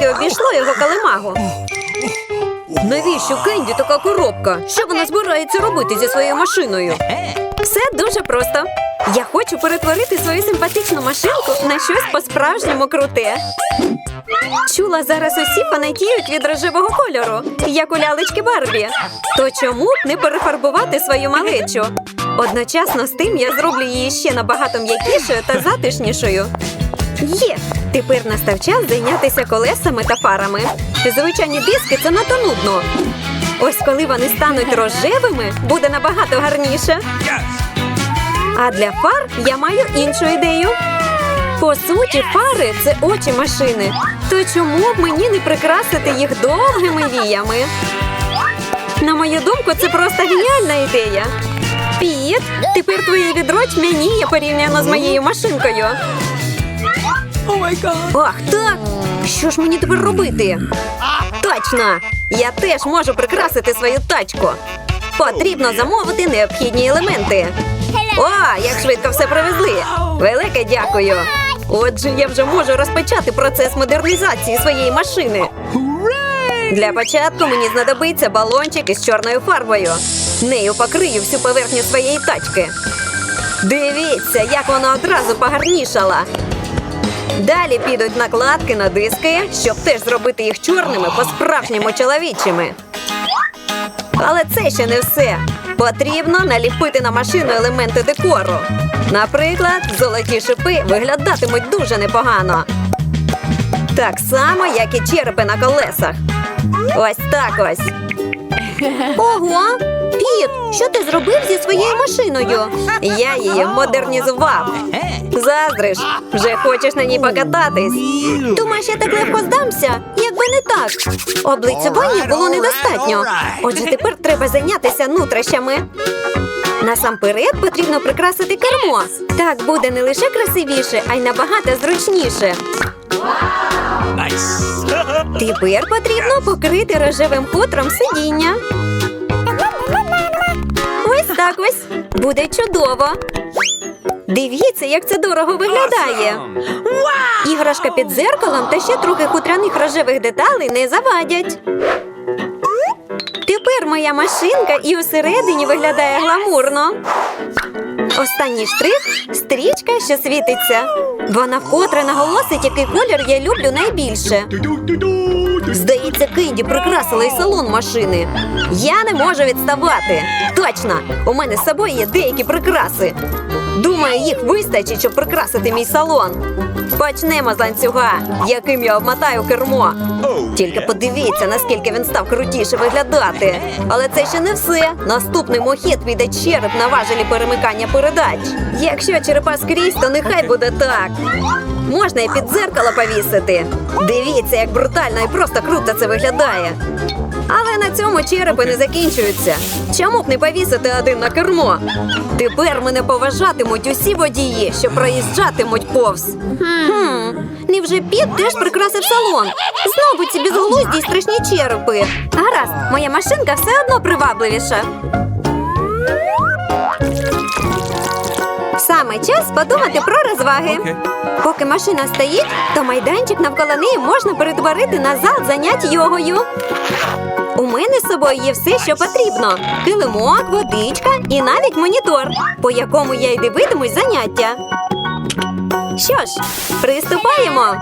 трішки обійшло його калимагу. Навіщо Кенді така коробка? Що вона збирається робити зі своєю машиною? Все дуже просто. Я хочу перетворити свою симпатичну машинку на щось по-справжньому круте. Чула, зараз усі фанатіють від рожевого кольору, як у лялечки Барбі. То чому б не перефарбувати свою малечу? Одночасно з тим я зроблю її ще набагато м'якішою та затишнішою. Є! Тепер настав час зайнятися колесами та фарами. Звичайні диски це надто нудно. Ось коли вони стануть рожевими, буде набагато гарніше. А для фар я маю іншу ідею. По суті, фари це очі машини. То чому б мені не прикрасити їх довгими віями? На мою думку, це просто геніальна ідея. Піт, тепер твоє відро тьмяніє порівняно з моєю машинкою. Ах, так! Що ж мені тепер робити? Точно! Я теж можу прикрасити свою тачку. Потрібно замовити необхідні елементи. О, як швидко все привезли! Велике дякую! Отже, я вже можу розпочати процес модернізації своєї машини. Для початку мені знадобиться балончик із чорною фарбою. Нею покрию всю поверхню своєї тачки. Дивіться, як вона одразу погарнішала. Далі підуть накладки на диски, щоб теж зробити їх чорними по-справжньому чоловічими. Але це ще не все. Потрібно наліпити на машину елементи декору. Наприклад, золоті шипи виглядатимуть дуже непогано. Так само, як і черепи на колесах. Ось так ось. Ого! Піт, що ти зробив зі своєю машиною? Я її модернізував. Заздриш, вже хочеш на ній покататись. Думаєш, я так легко здамся? Якби не так. Облиця Бонні було недостатньо. Отже, тепер треба зайнятися нутрощами. Насамперед потрібно прикрасити кермо. Так буде не лише красивіше, а й набагато зручніше. Тепер потрібно покрити рожевим хутром сидіння. Ось так ось. Буде чудово. Дивіться, як це дорого виглядає. Іграшка під дзеркалом та ще трохи хутряних рожевих деталей не завадять. Тепер моя машинка і усередині виглядає гламурно. Останній штрих стрічка, що світиться. Вона вкотре наголосить, який колір я люблю найбільше. Здається, Кенді прикрасила й салон машини. Я не можу відставати. Точно, у мене з собою є деякі прикраси. Думаю, їх вистачить, щоб прикрасити мій салон. Почнемо з ланцюга, яким я обмотаю кермо. Тільки подивіться, наскільки він став крутіше виглядати. Але це ще не все. Наступний мохід піде череп на важелі перемикання передач. Якщо черепа скрізь, то нехай буде так. Можна і під дзеркало повісити. Дивіться, як брутально і просто круто це виглядає. Але на цьому черепи не закінчуються. Чому б не повісити один на кермо? Тепер мене поважатимуть усі водії, що проїжджатимуть повз. Хм, невже Піт теж прикрасив салон? Знову ці безглузді й страшні черепи. Гаразд, моя машинка все одно привабливіша. Саме час подумати про розваги. Поки машина стоїть, то майданчик навколо неї можна перетворити на зал занять йогою. У мене з собою є все, що потрібно: килимок, водичка і навіть монітор, по якому я й дивитимусь заняття. Що ж, приступаємо.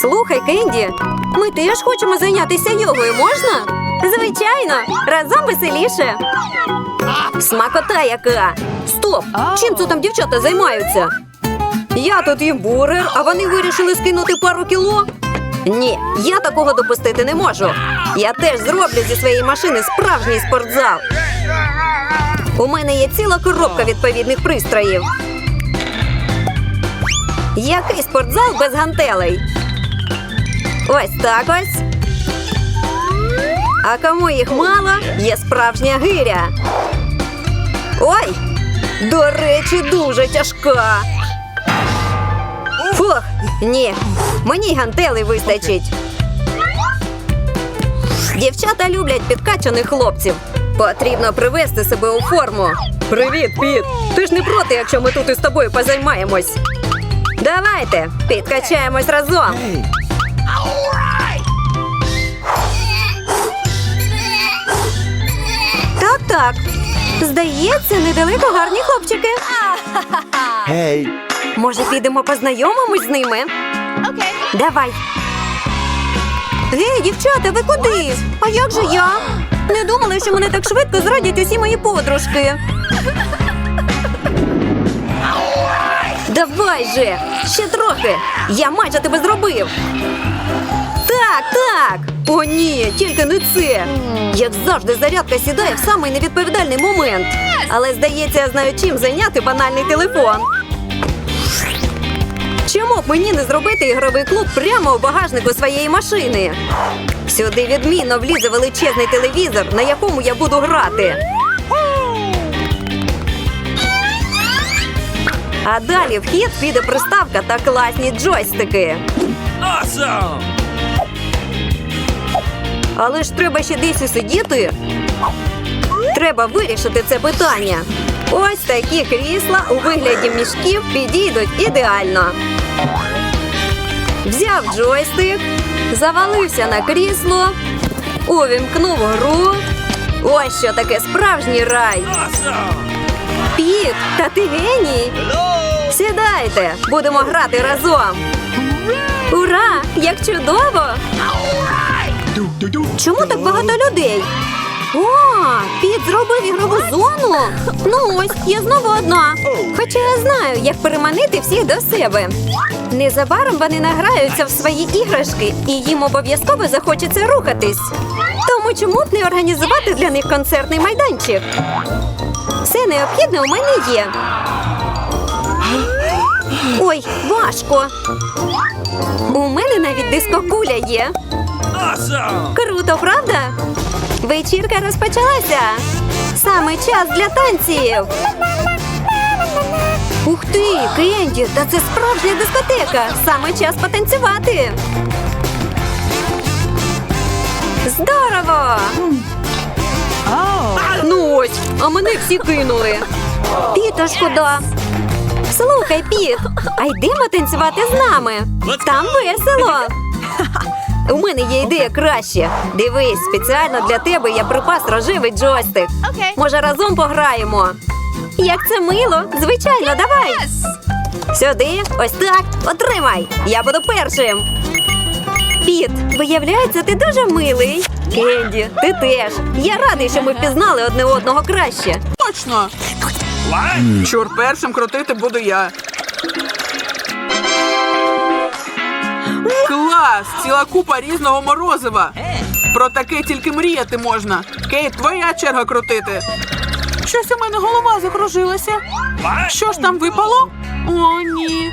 Слухай, Кенді, ми теж хочемо зайнятися йогою, можна? Звичайно, разом веселіше. Смакота яка! Стоп! Чим це там дівчата займаються? Я тут їм бургер, а вони вирішили скинути пару кіло. Ні, я такого допустити не можу. Я теж зроблю зі своєї машини справжній спортзал. У мене є ціла коробка відповідних пристроїв. Який спортзал без гантелей? Ось так ось. А кому їх мало, є справжня гиря. Ой! До речі, дуже тяжка. Фух, ні, мені й гантелей вистачить. Дівчата люблять підкачаних хлопців. Потрібно привести себе у форму. Привіт, Піт! Ти ж не проти, якщо ми тут із тобою позаймаємось. Давайте підкачаємось разом. Так, так. Здається, недалеко гарні хлопчики. Hey. Може, підемо познайомимось з ними? Okay. Давай. Гей, дівчата, ви куди? А як же я? Не думала, що мене так швидко зрадять усі мої подружки. Давай же! Ще трохи! Я майже тебе зробив. Так, так. О, ні, тільки не це. Як завжди, зарядка сідає в самий невідповідальний момент. Але здається, я знаю, чим зайняти банальний телефон. Чому б мені не зробити ігровий клуб прямо у багажнику своєї машини? Сюди відмінно влізе величезний телевізор, на якому я буду грати. А далі в хід піде приставка та класні джойстики. Awesome. Але ж треба ще десь усидіти. Треба вирішити це питання. Ось такі крісла у вигляді мішків підійдуть ідеально. Взяв джойстик, завалився на крісло, увімкнув гру. Ось що таке справжній рай. Піт, та ти геній. Сідайте, будемо грати разом. Ура! Як чудово! Чому так багато людей? О, Піт зробив ігрову зону. Ну ось, я знову одна. Хоча я знаю, як переманити всіх до себе. Незабаром вони награються в свої іграшки, і їм обов'язково захочеться рухатись. Тому чому б не організувати для них концертний майданчик? Все необхідне у мене є. Ой, важко. У мене навіть дискокуля є. Awesome. Круто, правда? Вечірка розпочалася. Саме час для танців. Ух ти, Кенді, та це справжня дискотека. Саме час потанцювати. Здорово! Ну ось, а мене всі кинули. Піта шкода. Слухай, Піт, а йдемо танцювати з нами. Там весело. У мене є ідея краще. Дивись, спеціально для тебе я припас рожевий джойстик. Okay. Може, разом пограємо? Як це мило! Звичайно, давай! Сюди, ось так, отримай! Я буду першим. Піт, виявляється, ти дуже милий. Кенді, ти теж. Я радий, що ми впізнали одне одного краще. Точно. Чур першим крутити буду я. Клас! Ціла купа різного морозива. Про таке тільки мріяти можна. Кейт, твоя черга крутити. Щось у мене голова закружилася. Що ж там випало? О, ні.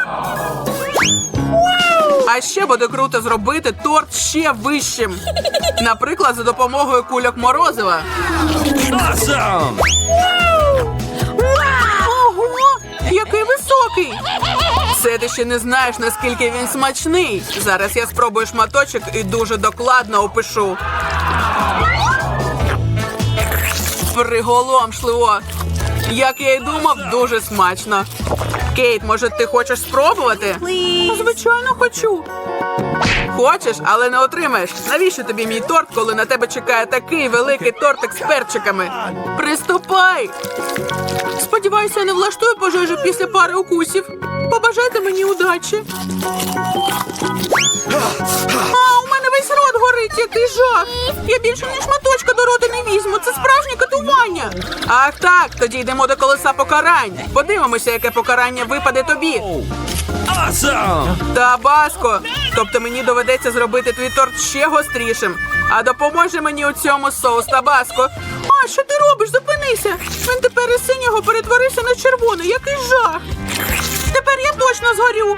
А ще буде круто зробити торт ще вищим. Наприклад, за допомогою кульок морозива. Awesome. Ого, який високий! Це ти ще не знаєш, наскільки він смачний. Зараз я спробую шматочок і дуже докладно опишу. Приголомшливо. Як я й думав, дуже смачно. Кейт, може, ти хочеш спробувати? Звичайно, хочу. Хочеш, але не отримаєш. Навіщо тобі мій торт, коли на тебе чекає такий великий тортик з перчиками? Приступай! Сподіваюся, я не влаштую пожежу після пари укусів. Побажайте мені удачі. А, у мене весь рот горить, який жах. Я більше ні шматочка до рота не візьму. Це справжнє катування. Ах так, тоді йдемо до колеса покарань. Подивимося, яке покарання випаде тобі. Табаско. Тобто мені доведеться зробити твій торт ще гострішим. А допоможе мені у цьому соус Табаско. А що ти робиш? Зупинися! Він тепер із синього перетворився на червоний. Який жах! Тепер я точно згорю.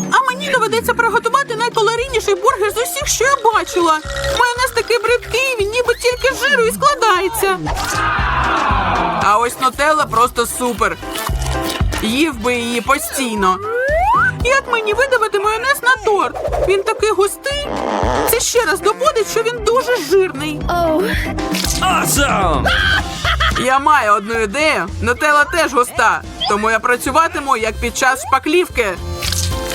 А мені доведеться приготувати найкалорійніший бургер з усіх, що я бачила. Майонез такий бридкий, він ніби тільки з жиру і складається. А ось нутелла просто супер. Їв би її постійно. Як мені видавати майонез на торт? Він такий густий. Це ще раз доводить, що він дуже жирний. Oh. Awesome. Я маю одну ідею. Нутелла теж густа, тому я працюватиму як під час шпаклівки.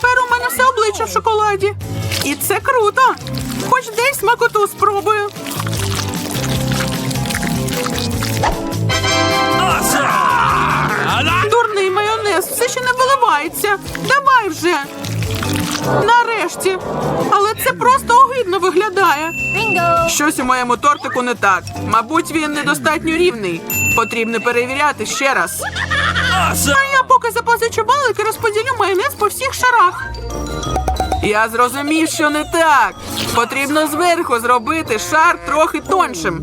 тепер у мене все обличчя в шоколаді. І це круто. Хоч десь смакоту спробую. Дурний майонез все ще не виливається. Давай вже. Нарешті. Але це просто огидно виглядає. Щось у моєму тортику не так. Мабуть, він недостатньо рівний. Потрібно перевіряти ще раз. Awesome. А я поки запозичу валик і розподілю майонез по всіх шарах. Я зрозумів, що не так. Потрібно зверху зробити шар трохи тоншим.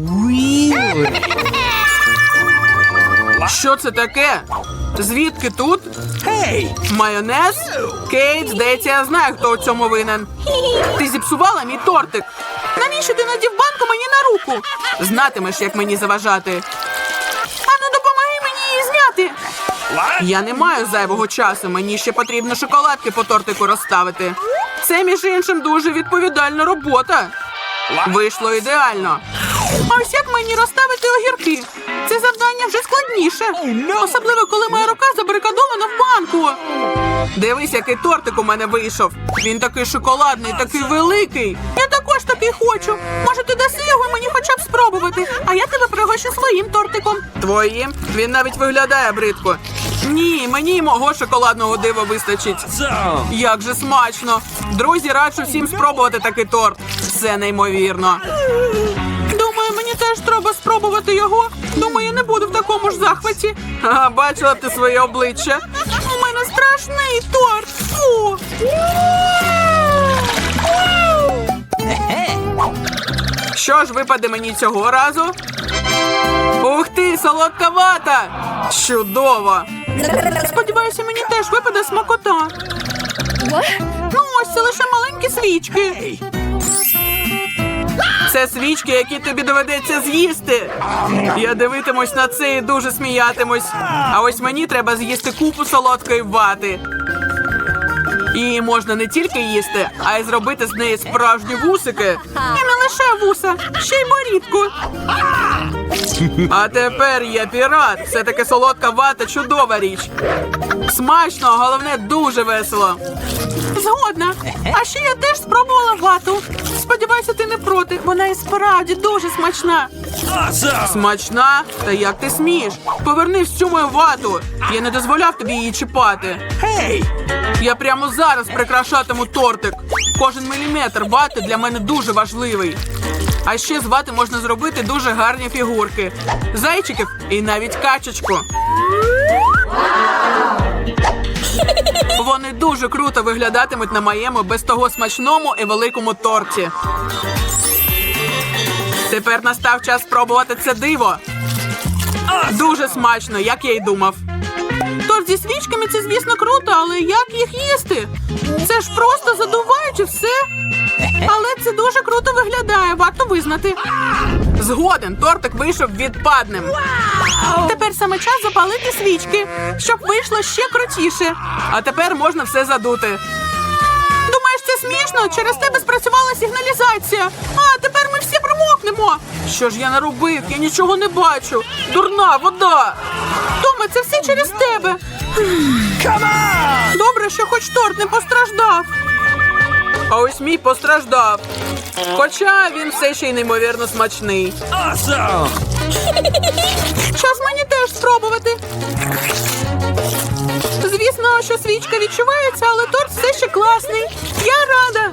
Що це таке? Звідки тут? Hey. Майонез? Кейт, здається, я знаю, хто у цьому винен. Ти зіпсувала мій тортик. Навіщо ти надів банку мені на руку? Знатимеш, як мені заважати. Ану, допомоги мені її зняти. Я не маю зайвого часу. Мені ще потрібно шоколадки по тортику розставити. Це, між іншим, дуже відповідальна робота. Вийшло ідеально. А ось як мені розставити огірки? Це завдання вже складніше. Особливо, коли моя рука забарикадована в банку. Дивись, який тортик у мене вийшов. Він такий шоколадний, такий великий. Я також такий хочу. Може, ти даси його мені хоча б спробувати, а я тебе пригощу своїм тортиком. Твоїм? Він навіть виглядає бридко. Ні, мені й мого шоколадного дива вистачить. Як же смачно! Друзі, раджу всім спробувати такий торт. Це неймовірно. Думаю, мені теж треба спробувати його. Думаю, я не буду в такому ж захваті. Ага, бачила б ти своє обличчя. У мене страшний торт. Фу. Що ж випаде мені цього разу? Ух ти, солодка вата! Чудово! Сподіваюся, мені теж випаде смакота. Ну, ось це лише маленькі свічки. Це свічки, які тобі доведеться з'їсти. Я дивитимусь на це і дуже сміятимусь. А ось мені треба з'їсти купу солодкої вати. Її можна не тільки їсти, а й зробити з неї справжні вусики. І не лише вуса, ще й борідку. А тепер я пірат. Все таки солодка вата чудова річ. Смачно, а головне дуже весело. Згодна. А ще я теж спробувала вату. Сподіваюся, ти не проти. Вона і справді дуже смачна. Смачна? Та як ти смієш? Поверни всю мою вату. Я не дозволяв тобі її чіпати. Hey. Я прямо зараз прикрашатиму тортик. Кожен міліметр вати для мене дуже важливий. А ще з вати можна зробити дуже гарні фігурки, зайчиків і навіть качечку. Вони дуже круто виглядатимуть на моєму без того смачному і великому торті. Тепер настав час спробувати це диво. Дуже смачно, як я й думав. Торт зі свічками це, звісно, круто, але як їх їсти? Це ж просто задуваючи все. Але це дуже круто виглядає, варто визнати. Згоден, тортик вийшов відпадним. Тепер саме час запалити свічки, щоб вийшло ще крутіше. А тепер можна все задути. Думаєш, це смішно? Через тебе спрацювала сигналізація. А тепер ми всі промокнемо. Що ж я наробив? Я нічого не бачу. Дурна вода. Томе, це все через тебе. Добре, що хоч торт не постраждав. А ось мій постраждав. Хоча він все ще й неймовірно смачний. Awesome! Час мені теж спробувати. Звісно, що свічка відчувається, але торт все ще класний. Я рада.